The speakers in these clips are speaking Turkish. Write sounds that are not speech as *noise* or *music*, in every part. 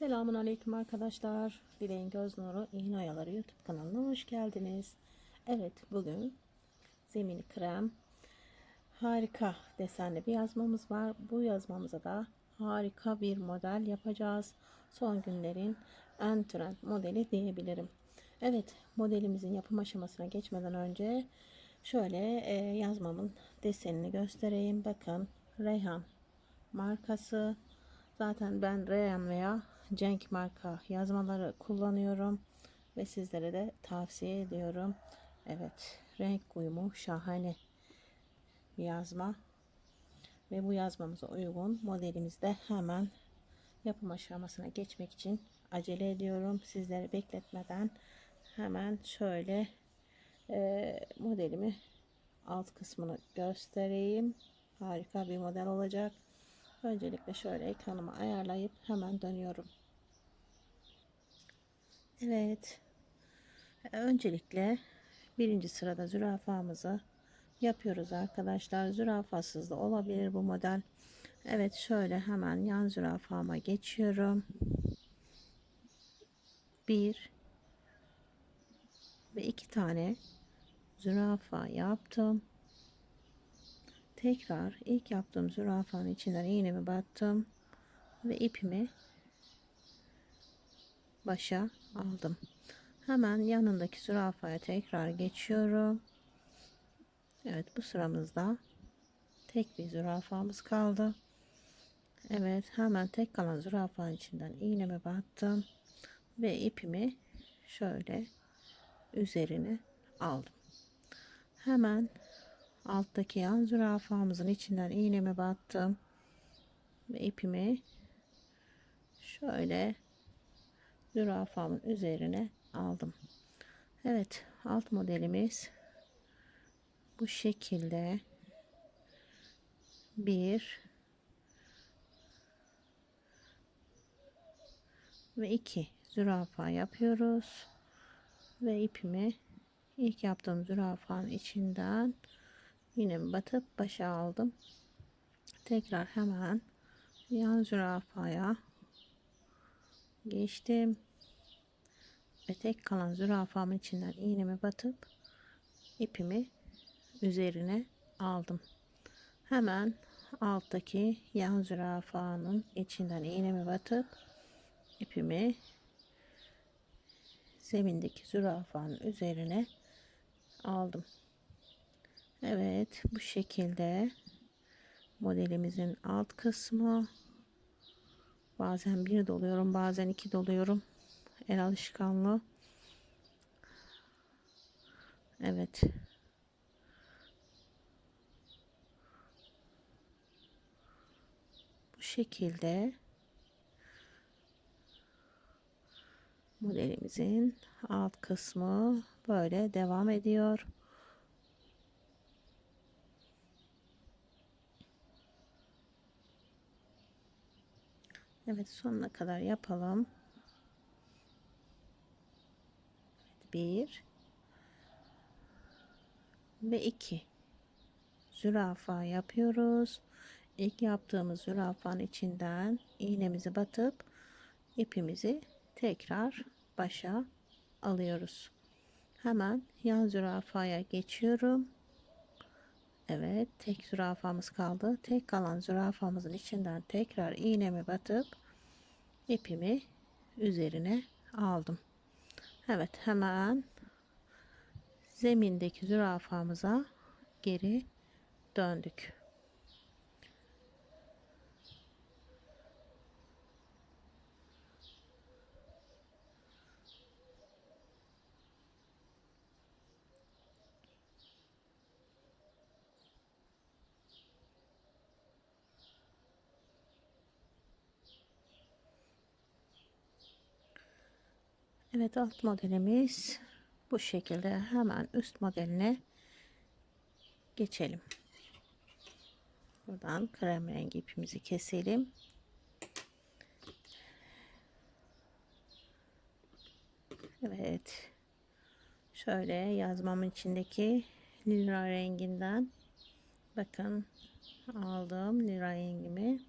Selamun Aleyküm arkadaşlar. Dileğin Göz Nuru İğne Oyaları YouTube kanalına hoş geldiniz. Evet bugün zemini krem harika desenli bir yazmamız var. Bu yazmamıza da harika bir model yapacağız. Son günlerin en trend modeli diyebilirim. Evet modelimizin yapım aşamasına geçmeden önce şöyle e, yazmamın desenini göstereyim. Bakın Reyhan markası Zaten ben Reyhan veya Cenk marka yazmaları kullanıyorum ve sizlere de tavsiye ediyorum. Evet, renk uyumu şahane bir yazma ve bu yazmamıza uygun modelimizde hemen yapım aşamasına geçmek için acele ediyorum. Sizleri bekletmeden hemen şöyle e, modelimi alt kısmını göstereyim. Harika bir model olacak. Öncelikle şöyle ekranımı ayarlayıp hemen dönüyorum. Evet. Öncelikle birinci sırada zürafamızı yapıyoruz arkadaşlar. Zürafasız da olabilir bu model. Evet şöyle hemen yan zürafama geçiyorum. Bir ve iki tane zürafa yaptım. Tekrar ilk yaptığım zürafanın içinden iğnemi battım ve ipimi başa aldım. Hemen yanındaki zürafaya tekrar geçiyorum. Evet bu sıramızda tek bir zürafamız kaldı. Evet hemen tek kalan zürafanın içinden iğnemi battım ve ipimi şöyle üzerine aldım. Hemen alttaki yan zürafamızın içinden iğnemi battım ve ipimi şöyle zürafamın üzerine aldım. Evet alt modelimiz bu şekilde bir ve iki zürafa yapıyoruz ve ipimi ilk yaptığım zürafanın içinden yine batıp başa aldım. Tekrar hemen yan zürafaya geçtim. Ve tek kalan zürafamın içinden iğnemi batıp ipimi üzerine aldım. Hemen alttaki yan zürafanın içinden iğnemi batıp ipimi zemindeki zürafanın üzerine aldım. Evet bu şekilde modelimizin alt kısmı bazen bir doluyorum bazen iki doluyorum. El alışkanlığı. Evet. Bu şekilde modelimizin alt kısmı böyle devam ediyor. Evet sonuna kadar yapalım. Bir ve iki zürafa yapıyoruz. İlk yaptığımız zürafanın içinden iğnemizi batıp ipimizi tekrar başa alıyoruz. Hemen yan zürafaya geçiyorum. Evet tek zürafamız kaldı. Tek kalan zürafamızın içinden tekrar iğnemi batıp ipimi üzerine aldım. Evet hemen zemindeki zürafamıza geri döndük. Evet alt modelimiz bu şekilde hemen üst modeline geçelim. Buradan krem rengi ipimizi keselim. Evet. Şöyle yazmamın içindeki lila renginden bakın aldım lila rengimi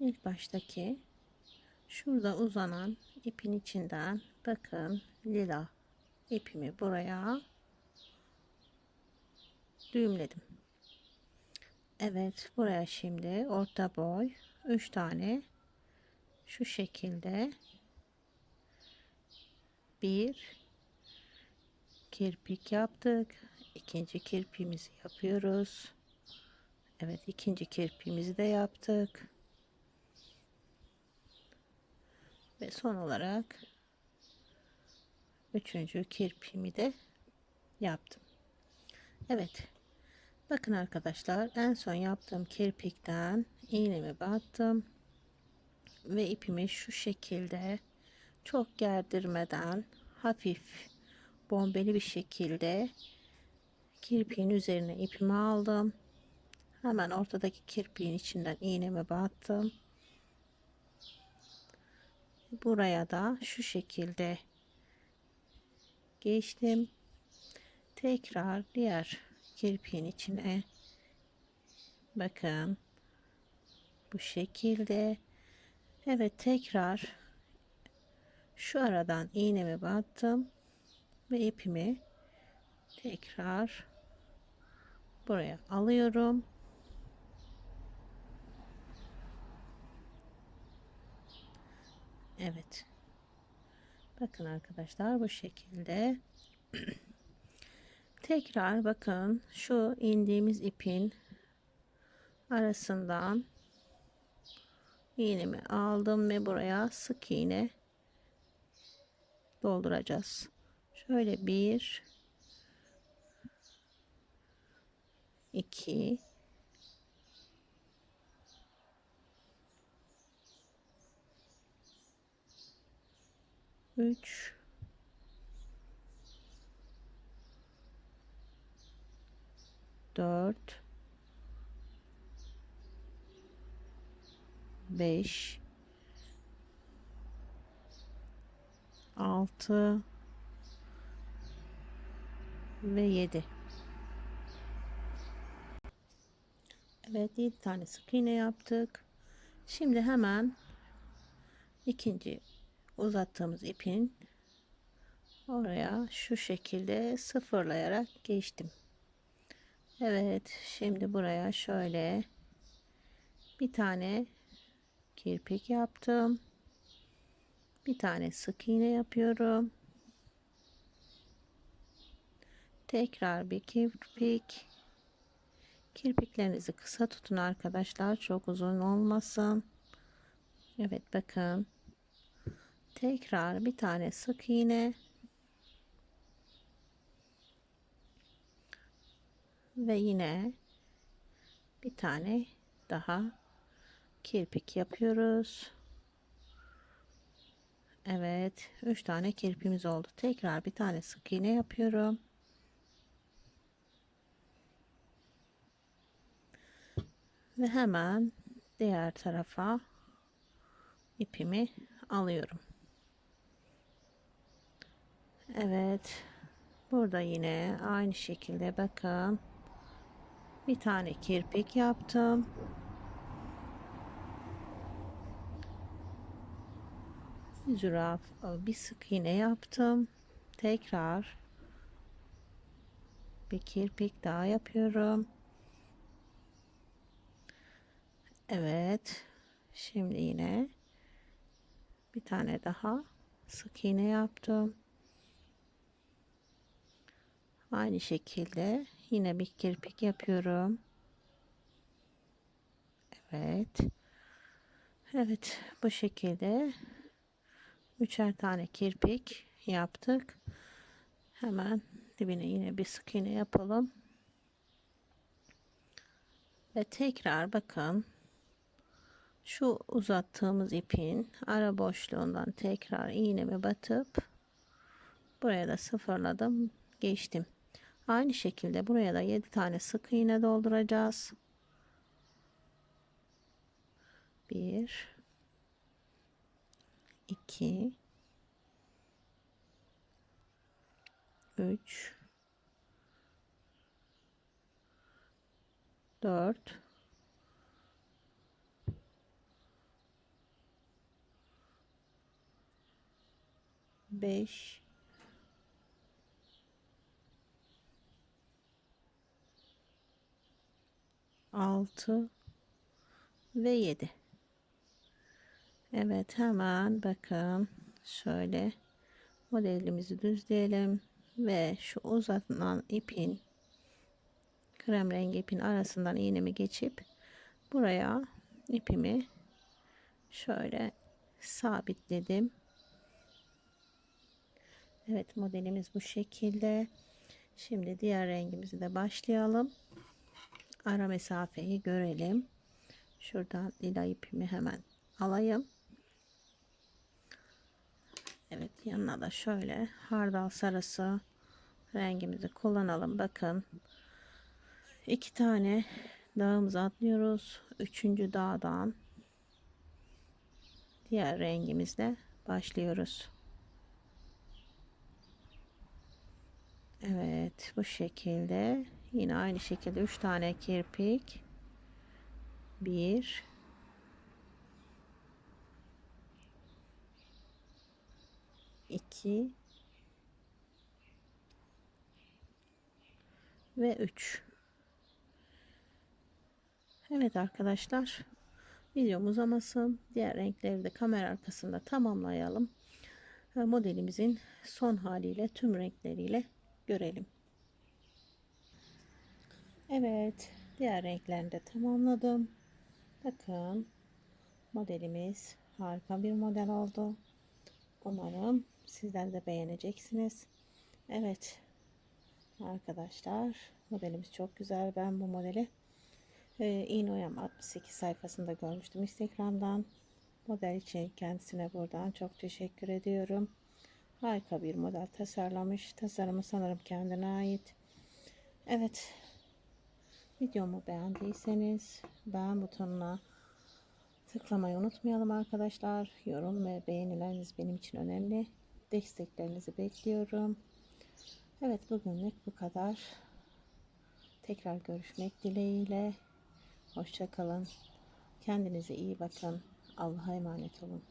ilk baştaki şurada uzanan ipin içinden bakın lila ipimi buraya düğümledim. Evet buraya şimdi orta boy 3 tane şu şekilde bir kirpik yaptık. İkinci kirpiğimizi yapıyoruz. Evet ikinci kirpiğimizi de yaptık. Ve son olarak üçüncü kirpiğimi de yaptım. Evet. Bakın arkadaşlar en son yaptığım kirpikten iğnemi battım ve ipimi şu şekilde çok gerdirmeden hafif bombeli bir şekilde kirpiğin üzerine ipimi aldım. Hemen ortadaki kirpiğin içinden iğnemi battım. Buraya da şu şekilde geçtim. Tekrar diğer kirpiğin içine bakın bu şekilde Evet tekrar şu aradan iğnemi battım ve ipimi tekrar buraya alıyorum. Evet. Bakın arkadaşlar bu şekilde *clears throat* tekrar bakın şu indiğimiz ipin arasından iğnemi aldım ve buraya sık iğne dolduracağız. Şöyle bir iki üç. Dört. 5 6 ve 7 Evet 7 tane sık iğne yaptık. Şimdi hemen ikinci uzattığımız ipin oraya şu şekilde sıfırlayarak geçtim Evet şimdi buraya şöyle bir tane kirpik yaptım. Bir tane sık iğne yapıyorum. Tekrar bir kirpik. Kirpiklerinizi kısa tutun arkadaşlar. Çok uzun olmasın. Evet bakın. Tekrar bir tane sık iğne. Ve yine bir tane daha kirpik yapıyoruz. Evet, 3 tane kirpimiz oldu. Tekrar bir tane sık iğne yapıyorum. Ve hemen diğer tarafa ipimi alıyorum. Evet. Burada yine aynı şekilde bakın. Bir tane kirpik yaptım. züraf bir sık iğne yaptım tekrar bir kirpik daha yapıyorum Evet şimdi yine bir tane daha sık iğne yaptım aynı şekilde yine bir kirpik yapıyorum Evet Evet bu şekilde üçer tane kirpik yaptık. Hemen dibine yine bir sık iğne yapalım. Ve tekrar bakın şu uzattığımız ipin ara boşluğundan tekrar iğnemi batıp buraya da sıfırladım geçtim. Aynı şekilde buraya da 7 tane sık iğne dolduracağız. 1 2 3 4 5 6 ve 7 Evet hemen bakın şöyle modelimizi düzleyelim ve şu uzatılan ipin krem rengi ipin arasından iğnemi geçip buraya ipimi şöyle sabitledim. Evet modelimiz bu şekilde. Şimdi diğer rengimizi de başlayalım. Ara mesafeyi görelim. Şuradan lila ipimi hemen alayım. Evet yanına da şöyle hardal sarısı rengimizi kullanalım. Bakın iki tane dağımızı atlıyoruz. Üçüncü dağdan diğer rengimizle başlıyoruz. Evet bu şekilde yine aynı şekilde üç tane kirpik. Bir. İki. Ve üç. Evet arkadaşlar videom uzamasın diğer renkleri de kamera arkasında tamamlayalım. Modelimizin son haliyle tüm renkleriyle görelim Evet diğer renklerini de tamamladım. Bakın modelimiz harika bir model oldu. Umarım sizler de beğeneceksiniz. Evet arkadaşlar modelimiz çok güzel. Ben bu modeli e, İğnoyam 68 sayfasında görmüştüm Instagram'dan. Model için kendisine buradan çok teşekkür ediyorum. Harika bir model tasarlamış. Tasarımı sanırım kendine ait. Evet videomu beğendiyseniz beğen butonuna tıklamayı unutmayalım arkadaşlar. Yorum ve beğenileriniz benim için önemli. Desteklerinizi bekliyorum. Evet bugünlük bu kadar. Tekrar görüşmek dileğiyle. Hoşçakalın kendinize iyi bakın. Allah'a emanet olun